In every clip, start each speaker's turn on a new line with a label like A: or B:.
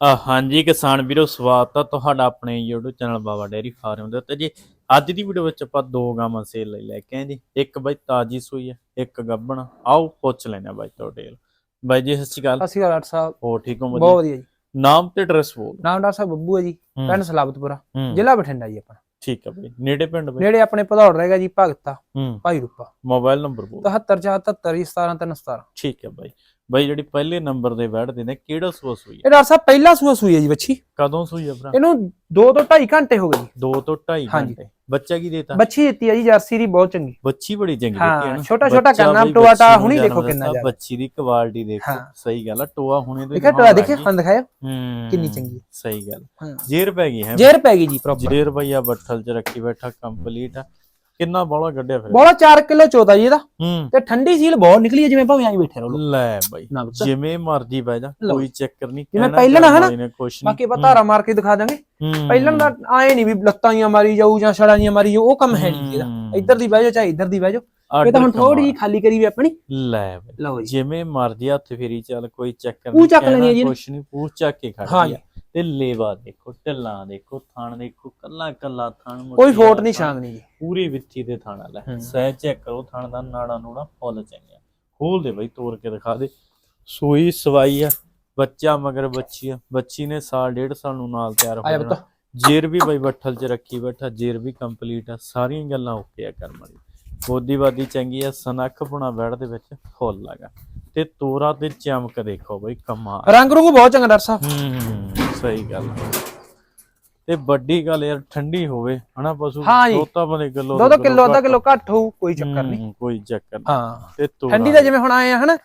A: ਹਾਂਜੀ ਕਿਸਾਨ ਵੀਰੋ ਸਵਾਗਤ ਆ ਤੁਹਾਡਾ ਆਪਣੇ YouTube channel Baba dairy farm ਦੇ ਉੱਤੇ। ਜੀ ਅੱਜ ਦੀ ਵੀਡੀਓ ਵਿੱਚ ਆਪਾਂ ਦੋ ਗਾਵਾਂ ਸੇਲ ਲਈ ਲੈ ਕੇ ਆਏ ਜੀ। ਇੱਕ ਬਾਈ ਤਾਜੀ ਸੂਈ ਹੈ ਇੱਕ ਗੱਬਣ ਆਓ ਪੁੱਛ ਲੈਣਾ ਬਾਈ ਤੋਂ ਡੇਲ ਬਾਈ ਜੀ ਸਤਿ ਸ਼੍ਰੀ ਅਕਾਲ।
B: ਅਸੀਂ ਡਾਕਟਰ ਸਾਹਿਬ।
A: ਹੋ ਠੀਕ ਹੋ
B: ਬਹੁਤ
A: ਵਧੀਆ
B: ਜੀ।
A: ਨਾਮ ਤੇ ਐਡਰੈਸ ਬੋਲ।
B: ਨਾਮ ਡਾਕਟਰ ਸਾਹਿਬ ਬੱਬੂ ਹੈ ਜੀ ਪਿੰਡ ਸਲਾਬਤਪੁਰਾ ਜ਼ਿਲ੍ਹਾ ਬਠਿੰਡਾ ਜੀ ਆਪਣਾ।
A: ਠੀਕ ਹੈ ਬਾਈ। ਨੇੜੇ ਪਿੰਡ ਬਾਈ?
B: ਨੇੜੇ ਆਪਣੇ ਭਦੌੜ ਰਹੇਗਾ ਜੀ ਭਗਤਾ ਭਾਈ ਰੂਪਾ।
A: ਮੋਬਾਈਲ ਨੰਬਰ ਬੋਲ।
B: 7477 ਜੀ 17317
A: ਠੀਕ ਹੈ ਬਾਈ। ਬਾਈ ਜਿਹੜੀ ਪਹਿਲੇ ਨੰਬਰ ਦੇ ਬੈਠਦੇ ਨੇ ਕਿਹੜਾ ਸੂਆ ਸੂਈ
B: ਇਹ ਡਾਕਟਰ ਸਾਹਿਬ ਪਹਿਲਾ ਸੂਆ ਸੂਈ ਹੈ ਜੀ ਬੱਚੀ।
A: ਹੈ ਕਦੋਂ ਸੂਈ ਹੈ ਭਰਾ?
B: ਇਹਨੂੰ 2 ਤੋਂ 2.5 ਘੰਟੇ ਹੋ ਗਏ ਜੀ।
A: 2 ਤੋਂ 2.5
B: ਹਾਂਜੀ।
A: ਘੰਟੇ। ਬੱਚਾ ਕੀ ਦੇਤਾ?
B: ਬੱਚੀ ਦਿੱਤੀ ਹੈ ਜੀ ਜਰਸੀ ਦੀ ਬਹੁਤ ਚੰਗੀ।
A: ਬੱਚੀ ਬੜੀ ਚੰਗੀ
B: ਹਾਂ,
A: ਦਿੱਤੀ ਹੈ ਨਾ।
B: ਛੋਟਾ- ਛੋਟਾ ਕਰਨਾ, ਟੋਆ
A: ਨੂੰ
B: ਹੁਣੀ ਦੇਖੋ ਕਿੰਨਾ ਜ਼ਿਆਦਾ।
A: ਬੱਚੀ ਦੀ ਕੁਆਲਿਟੀ ਦੇਖੋ
B: ਹਾਂ।
A: ਸਹੀ ਗੱਲ ਆ ਟੋਆ ਹੁਣੇ ਤੋਂ
B: ਦੇਖਿਆ ਟੋਆ ਦੇਖਿਆ ਹਾਂ ਦਿਖਾਇਆ
A: ਹੂੰ
B: ਕਿੰਨੀ ਚੰਗੀ ਹੈ।
A: ਸਹੀ ਗੱਲ।
B: ਹਾਂ।
A: ਜੇਰ ਪੈ ਗਈ ਹੈ।
B: ਜੇਰ ਪੈ ਗਈ ਜੀ ਪ੍ਰੋਪਰ
A: ਜੇਰ ਭਈਆ ਬੱਠਲ ਚ ਰੱਖੀ ਬੈਠਾ ਕੰਪਲੀਟ ਆ। ਕਿੰਨਾ ਬੋਲਾ ਗੱਡਿਆ ਫਿਰ
B: ਬੋਲਾ 4 ਕਿਲੋ ਚੋਦਾ ਜੀ ਇਹਦਾ
A: ਹੂੰ
B: ਤੇ ਠੰਡੀ ਸੀਲ ਬਹੁਤ ਨਿਕਲੀ ਹੈ ਜਿਵੇਂ ਭਾਵੇਂ ਆਈ ਬੈਠੇ ਰਹੋ
A: ਲੈ ਬਾਈ। ਜਿਵੇਂ ਮਰਜ਼ੀ ਬਹਿ ਜਾ। ਕੋਈ ਚੱਕਰ ਨਹੀਂ
B: ਜਿਵੇਂ ਪਹਿਲਾਂ ਹਨਾ। ਬਾਕੀ ਧਾਰਾ ਮਾਰ ਕੇ ਦਿਖਾ ਦਾਂਗੇ
A: ਹੂੰ।
B: ਪਹਿਲਾਂ ਦਾ ਆਏ ਨਹੀਂ ਵੀ ਲੱਤਾਂ ਜੀਆਂ ਮਾਰੀ ਜਾਊ ਜਾਂ ਛੜਾਂ ਜੀਆਂ ਮਾਰੀ ਜਾਊ ਉਹ ਕੰਮ ਹੈ ਨਹੀਂ ਇਹਦਾ
A: ਹੂੰ।
B: ਇੱਧਰ ਦੀ ਬਹਿ ਜਾਓ ਚਾਹੇ ਇੱਧਰ ਦੀ ਬਹਿ ਜਾਓ ਇਹ ਤਾਂ ਹੁਣ ਥੋੜੀ। ਜਿਹੀ ਖਾਲੀ ਕਰੀ ਵੀ ਆਪਣੀ
A: ਲੈ ਬਾਈ
B: ਲਓ ਜੀ
A: ਜਿਵੇਂ ਮਰਜ਼ੀ ਹੱਥ ਫੇਰੀ ਚੱਲ ਕੋਈ ਚੱਕਰ
B: ਪੂਛ ਚੱਕ ਲੈਣੀ ਹੈ ਜੀ ਇਹਨੇ।
A: ਕੁਛ ਨਹੀਂ ਪੂਛ ਚੱਕ ਕੇ
B: ਹਾਂ
A: ਖੜਦੀ
B: ਜੀ।
A: ਆ ਤੇ ਲੇਵਾ ਦੇਖੋ ਢੱਲਾਂ ਦੇਖੋ ਥਣ ਦੇਖੋ ਕੱਲਾ ਕੱਲਾ ਥਣ
B: ਕੋਈ ਫੋਟ ਨਹੀਂ
A: ਥਣ,
B: ਛਾਂਗ ਨਹੀਂ ਜੀ
A: ਪੂਰੀ ਵਿੱਥੀ ਦੇ ਥਾਣਾ ਲੈ। ਸਹਿ ਚੈੱਕ ਕਰੋ ਥਣ ਦਾ ਨਾੜਾ ਨੂੜਾ ਫੁੱਲ ਚੰਗਿਆ। ਖੋਲ ਦੇ ਬਈ ਤੋੜ ਕੇ ਦਿਖਾ ਦੇ। ਸੂਈ ਸਵਾਈ ਆ ਬੱਚਾ ਮਗਰ ਬੱਚੀ ਆ। ਬੱਚੀ ਨੇ ਸਾਲ ਡੇਢ ਸਾਲ ਨੂੰ ਨਾਲ ਤਿਆਰ ਹੋ ਜਾਣਾ ਜੇਰ ਵੀ ਬਈ ਬੱਠਲ 'ਚ ਰੱਖੀ ਬੈਠਾ ਜੇਰ ਵੀ ਕੰਪਲੀਟ ਆ। ਸਾਰੀਆਂ ਗੱਲਾਂ ਓਕੇ ਆ ਕਰਮ ਵਾਲੀ। ਬੋਦੀਵਾਦੀ ਚੰਗੀ ਆ ਸਨੱਖ ਪੁਣਾ ਬੈੜ ਦੇ ਵਿੱਚ ਫੁੱਲ ਲਗਾ ਤੇ ਤੋਰਾ ਤੇ ਚਮਕ ਦੇਖੋ ਬਈ ਕਮਾਲ।
B: ਰੰਗ ਰੁੰਗ ਬਹੁਤ ਚੰਗਾ ਡਾਕਟਰ ਸਾਹਿਬ।
A: ਹੂੰ। ਸਹੀ ਗੱਲ। ਤੇ ਵੱਡੀ ਗੱਲ ਯਾਰ ਠੰਡੀ ਹੋਵੇ ਹਨਾ ਪਸ਼ੂ?
B: ਹਾਂ ਜੀ।
A: ਦੋਤਾ ਬਣੇ ਕਿਲੋ
B: ਦੋ ਦੋ ਕਿਲੋ ਅੱਧਾ ਕਿਲੋ ਘੱਟ ਹੋਊ ਕੋਈ ਚੱਕਰ ਨਹੀਂ।
A: ਕੋਈ ਚੱਕਰ ਨਹੀਂ।
B: ਹਾਂ।
A: ਤੇ ਤੋਰਾ
B: ਠੰਡੀ ਦਾ। ਜਿਵੇਂ ਹੁਣ ਆਏ ਆ ਹਨਾ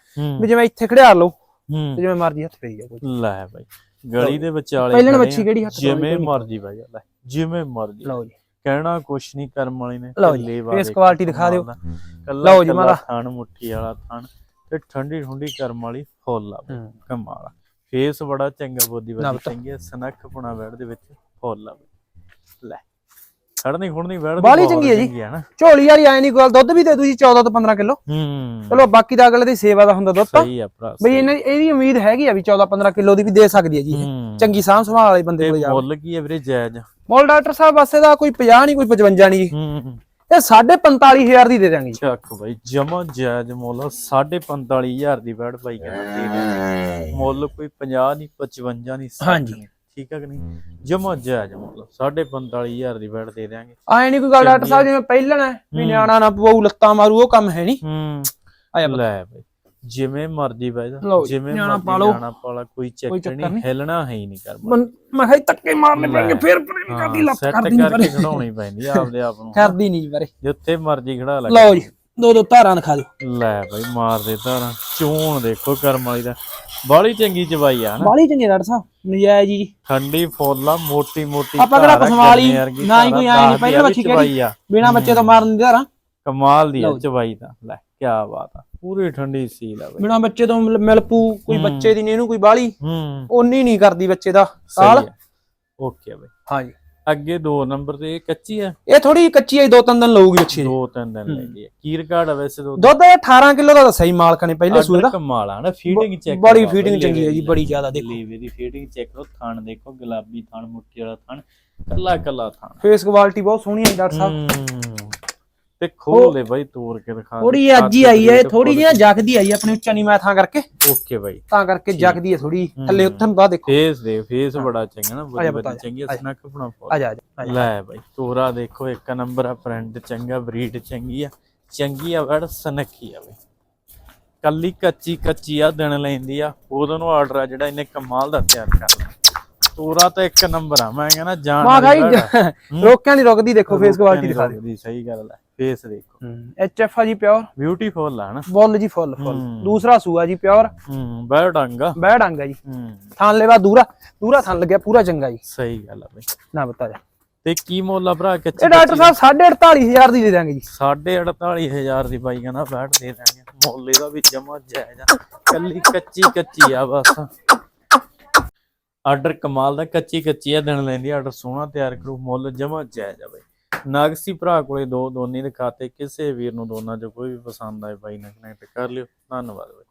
B: ਵੀ ਜਿਵੇਂ ਇੱਥੇ ਖੜਿਆ ਲਓ ਤੇ ਜਿਵੇਂ ਮਰਜ਼ੀ ਹੱਥ ਫੇਰੀ ਜਾ ਕੋਈ।
A: ਲੈ ਬਾਈ ਗਲੀ ਦੇ ਵਿਚਾਲੇ
B: ਪਹਿਲਾਂ
A: ਖੜੇ
B: ਬੱਚੀ
A: ਆ,
B: ਕਿਹੜੀ ਹੱਥ
A: ਜਿਵੇਂ
B: ਕੋਈ
A: ਮਰਜ਼ੀ ਬਾਈ ਲੈ ਜਿਵੇਂ ਮਰਜ਼ੀ।
B: ਲਓ ਜੀ।
A: ਕਹਿਣਾ ਕੁਛ ਨਹੀਂ ਕਰਮ ਵਾਲੀ ਨੇ।
B: ਲਓ ਜੀ,
A: ਲੇਵਾ
B: face
A: ਦੇਖੋ
B: quality ਦਿਖਾ ਦਿਓ।
A: ਕੱਲਾ
B: ਲਓ ਜੀ, ਮਾਲਾ।
A: ਥਣ ਮੁੱਠੀ ਵਾਲਾ ਥਣ ਤੇ ਠੰਡੀ ਠੰਡੀ ਕਰਮ ਵਾਲੀ ਫੁੱਲ ਆ ਬਈ,
B: ਹੂੰ।
A: ਕਮਾਲ ਆ। ਫੇਸ ਬੜਾ ਚੰਗਾ ਬੋਦੀ ਵਾਲੀ। ਚੰਗੀ ਸਨੱਖ ਪੁਣਾ ਬੈੜ ਦੇ ਵਿੱਚ ਫੁੱਲ ਆ। ਲੈ ਖੜਨੀ ਖੁੜਨੀ ਬੈੜ ਬਹੁਤ
B: ਚੰਗੀ ਹੈ ਜੀ। ਝੋਲੀ ਵਾਲੀ ਆਏ ਨਹੀਂ ਗੱਲ ਦੁੱਧ ਵੀ ਦੇ ਦੂ ਜੀ 14 ਤੋਂ 15 ਕਿਲੋ
A: ਹੂੰ
B: ਚਲੋ ਬਾਕੀ ਦਾ ਅਗਲੇ ਦੀ ਸੇਵਾ ਦਾ ਹੁੰਦਾ ਦੁੱਧ
A: ਸਹੀ ਆ ਭਰਾ
B: ਬਈ ਇਹਨਾਂ ਇਹਦੀ ਉਮੀਦ ਹੈਗੀ ਆ ਵੀ 14 15 ਕਿਲੋ ਦੀ ਵੀ ਦੇ ਸਕਦੀ ਹੈ ਜੀ। ਚੰਗੀ ਸਾਂਭ ਸੰਭਾਲ ਵਾਲੇ ਬੰਦੇ ਕੋਲ ਜਾ
A: ਮੁੱਲ ਕੀ ਹੈ ਵੀਰੇ ਜਾਇਜ਼
B: ਮੋਲ ਡਾਕਟਰ ਸਾਹਿਬ ਵਾਸਤੇ ਦਾ ਕੋਈ 50 ਨਹੀਂ ਕੋਈ 55 ਨਹੀਂ ਜੀ। ਇਹ 45000 ਦੀ ਦੇ ਦਾਂਗੇ
A: ਚੱਕ ਬਾਈ ਜਮਾ ਜਾਇਜ਼ ਮੁੱਲ 45000 ਦੀ ਬੈੜ ਪਾਈ ਕਹਿੰਦਾ ਮੁੱਲ ਕੋਈ 50 ਨਹੀਂ 55 ਨਹੀਂ 60
B: ਹਾਂਜੀ।
A: ਠੀਕ ਹੈ ਕਿ ਨਹੀਂ? ਜਮਾ ਜਾਇਜ਼ ਮੁੱਲ 45000 ਦੀ ਬੈੜ ਦੇ ਦਿਆਂਗੇ।
B: ਆਏ ਨਹੀਂ ਕੋਈ ਗੱਲ ਡਾਕਟਰ ਸਾਹਿਬ ਜਿਵੇਂ ਪਹਿਲਾਂ ਵੀ। ਨਿਆਣਾ ਨਾ ਪਵਾਉ ਲੱਤਾਂ ਮਾਰੂ ਉਹ ਕੰਮ ਹੈ ਨਹੀਂ
A: ਹੂੰ।
B: ਆਇਆ।
A: ਲੈ ਬਾਈ। ਜਿਵੇਂ ਮਰਜ਼ੀ ਦਾ
B: ਲਓ ਜੀ,
A: ਜਿਵੇਂ
B: ਨਿਆਣਾ
A: ਮਰਜ਼ੀ
B: ਪਾ ਲਓ।
A: ਨਿਆਣਾ ਪਾਲਾ ਕੋਈ ਚੱਕਰ
B: ਚੱਕਰ
A: ਨਹੀਂ
B: ਨਹੀਂ।
A: ਹਿਲਣਾ ਹੈ ਹੀ ਨਹੀਂ ਕਰ
B: ਮਨ- ਮੈਂ ਕਿਹਾ ਜੀ ਧੱਕੇ ਮਾਰਨੇ
A: ਲੈ।
B: ਪੈਣਗੇ ਫੇਰ ਪਰੇ ਨਹੀਂ ਕਰਦੀ ਲੱਤ
A: ਸੈੱਟ
B: ਕਰਦੀ ਨਹੀਂ
A: ਕਰਕੇ
B: ਪਰੇ।
A: ਖੜਾਉਣੀ ਪੈਂਦੀ ਆ ਆਪਦੇ ਆਪ ਨੂੰ।
B: ਕਰਦੀ ਨਹੀਂ ਜੀ ਬਾਰੇ
A: ਜਿੱਥੇ ਮਰਜ਼ੀ ਖੜਾ ਲੈ
B: ਲਓ ਜੀ ਦੋ ਦੋ ਧਾਰਾਂ ਦਿਖਾ ਦਿਓ।
A: ਲੈ ਬਾਈ ਮਾਰ ਦੇ ਧਾਰਾਂ। ਚੋਣ ਦੇਖੋ ਕਰਮ ਵਾਲੀ ਦਾ। ਬਾਲੀ ਚੰਗੀ ਚਵਾਈ ਆ ਹਨਾ?
B: ਬਾਲੀ ਚੰਗੇ ਡਾਕਟਰ ਸਾਹਿਬ ਨਜਾਇਜ਼ ਜੀ।
A: ਠੰਡੀ ਫੁੱਲ ਆ ਮੋਟੀ ਮੋਟੀ
B: ਆਪਾਂ ਕਿਹੜਾ ਪਸਵਾਲੀ, ਨਾ ਹੀ ਕੋਈ ਆਏਂ ਨੀ,
A: ਦੱਸਦੀ
B: ਪਹਿਲਾਂ ਬੱਚੀ
A: ਆ।
B: ਬਿਨਾ ਬੱਚੇ ਤੋਂ ਮਾਰਨ ਦੀ ਧਾਰਾਂ।
A: ਕਮਾਲ ਦੀ ਆ
B: ਲਓ ਜੀ।
A: ਚਵਾਈ ਦਾ ਲੈ ਕੀ ਬਾਤ ਆ। ਪੂਰੀ ਠੰਡੀ ਸੀਲ ਆ ਬਾਈ।
B: ਬਿਨਾ ਬੱਚੇ ਤੋਂ ਮਿਲ- ਮਿਲ ਪੂ ਕੋਈ
A: ਹੂੰ।
B: ਬੱਚੇ ਦੀ ਨੀ ਇਹਨੂੰ ਕੋਈ ਬਾਲੀ
A: ਹੂੰ।
B: ਓਨੀ ਨਹੀਂ ਕਰਦੀ ਬੱਚੇ ਦਾ ਸਾਲ।
A: ਓਕੇ ਬਾਈ।
B: ਹਾਂਜੀ।
A: ਅੱਗੇ ਦੋ ਨੰਬਰ ਤੇ ਇਹ ਕੱਚੀ ਆ?
B: ਇਹ ਥੋੜੀ ਕੱਚੀ ਹੈ ਦੋ ਤਿੰਨ ਦਿਨ ਲਊਗੀ ਬੱਚੀ
A: ਦੋ। ਤਿੰਨ ਦਿਨ ਲੈਂਦੀ ਆ। ਕੀਰ ਕਾਰਡ ਆ ਵੈਸੇ ਦੋ
B: ਦੁੱਧ ਇਹ 18 ਕਿਲੋ ਦਾ ਦੱਸਿਆ ਜੀ ਮਾਲਕ ਨੇ ਪਹਿਲੇ ਸੂਏ ਦਾ।
A: ਕਮਾਲ ਆ ਨਾ ਫੀਡਿੰਗ ਚੈੱਕ
B: ਬੜੀ feeding ਚੰਗੀ ਹੈ ਜੀ, ਬੜੀ ਜ਼ਿਆਦਾ ਦੇਖੋ।
A: ਲੀਵੇ ਦੀ ਫੀਡਿੰਗ ਚੈੱਕ ਕਰੋ ਥਣ ਦੇਖੋ ਗੁਲਾਬੀ ਥਣ ਮੁੱਠੀ ਵਾਲਾ ਥਣ ਕੱਲਾ ਕੱਲਾ ਥਣ।
B: ਫੇਸ ਕੁਆਲਿਟੀ ਬਹੁਤ ਸੋਹਣੀ ਹੈ ਡਾਕਟਰ ਸਾਹਿਬ।
A: ਹੂੰ। ਤੇ ਖੋਲ ਦੇ ਬਾਈ ਤੋੜ ਕੇ ਦਿਖਾ
B: ਥੋੜੀ ਅੱਜ ਹੀ ਆਈ ਹੈ ਥੋੜੀ ਜਿਹੀ ਜਗਦੀ ਆਈ ਆਪਣੀ ਉੱਚਾ ਮੈਂ ਥਾਂ ਕਰਕੇ।
A: ਓਕੇ ਬਾਈ।
B: ਤਾਂ ਕਰਕੇ ਜਗਦੀ ਹੈ ਥੋੜੀ। ਥੱਲੇ ਉੱਥਨ ਦਾ ਦੇਖੋ।
A: ਫੇਸ ਦੇ ਫੇਸ ਬੜਾ ਚੰਗਾ ਨਾ ਬੜੀ ਬੜੀ ਚੰਗੀ। ਸਨੱਖ ਬਣਾ
B: ਆ ਜਾ ਆ
A: ਲੈ ਬਾਈ ਤੋਰਾ ਦੇਖੋ ਇੱਕ ਨੰਬਰ ਆ ਪ੍ਰਿੰਟ ਚੰਗਾ ਬਰੀਡ ਚੰਗੀ ਆ। ਚੰਗੀ ਆ ਵੜ ਸਨੱਖੀ ਆ ਬਈ। ਕੱਲੀ ਕੱਚੀ ਕੱਚੀ ਆ ਦਿਨ ਲੈਂਦੀ ਆ। ਉਦੋਂ ਨੂੰ ਆਰਡਰ ਆ ਜਿਹੜਾ ਇਹਨੇ ਕਮਾਲ ਦਾ ਤਿਆਰ ਕਰ ਲਿਆ। ਤੋਰਾ ਤਾਂ ਇੱਕ ਨੰਬਰ ਆ ਮੈਂ ਕਹਿੰਦਾ ਜਾਨ
B: ਮਾ।
A: ਹੂੰ।
B: ਰੋਕਿਆਂ ਨਹੀਂ ਰੁਕਦੀ ਦੇਖੋ ਫੇਸ ਕੁਆਲਿਟੀ ਦਿਖਾ
A: ਰੋਕਦੀ, ਸਹੀ ਗੱਲ ਹੈ ਫੇਸ ਦੇਖੋ।
B: ਐਚ ਐਫ ਆ ਜੀ ਪਿਓਰ
A: ਬਿਊਟੀਫੁਲ ਆ ਨਾ।
B: ਬੁੱਲ ਜੀ ਫੁੱਲ ਫੁੱਲ। ਦੂਸਰਾ ਸੂਆ ਜੀ ਪਿਓਰ
A: ਹੂੰ ਬੈ ਡੰਗਾ
B: ਬਹਿ ਡਾਂਗਾ ਜੀ। ਥਾਂ ਲੈਵਾ ਦੂਰਾ ਦੂਰਾ ਥਾਂ ਲੱਗਿਆ ਪੂਰਾ ਚੰਗਾ ਜੀ।
A: ਸਹੀ ਗੱਲ ਆ ਬਈ।
B: ਨਾ ਬਤਾ ਜਾ।
A: ਤੇ ਕੀ ਮੁੱਲ ਆ ਭਰਾ ਕੱਚੀ
B: ਇਹ ਡਾਕਟਰ ਸਾਹਿਬ 48500 ਦੀ ਦੇ ਦਾਂਗੇ ਜੀ।
A: 48500 ਦੀ ਬਾਈ ਕਹਿੰਦਾ ਬੈਠ ਦੇ ਦਾਂਗੇ ਮੁੱਲ ਇਹਦਾ ਵੀ ਜਮਾ ਜਾਇਜ਼ ਆ। ਕੱਲੀ ਕੱਚੀ ਕੱਚੀ ਆ ਬਸ। ਆਰਡਰ ਕਮਾਲ ਦਾ ਕੱਚੀ ਕੱਚੀ ਆ ਦਿਨ ਲੈਂਦੀ ਆਰਡਰ ਸੋਹਣਾ ਤਿਆਰ ਕਰੂ ਮੁੱਲ ਜਮਾ ਜਾਇਜ਼ ਆ ਬਾਈ। ਨਾਗਸੀ ਭਰਾ ਕੋਲੇ ਦੋ, ਦੋਨੇ ਦੇ ਖਾਤੇ, ਕਿਸੇ ਵੀਰ ਨੂੰ ਦੋਨਾਂ ਚੋਂ ਕੋਈ ਵੀ ਪਸੰਦ ਆਏ, ਬਾਈ ਨਾਲ ਕਨੈਕਟ ਕਰ ਲਿਓ। ਧੰਨਵਾਦ ਬਾਈ।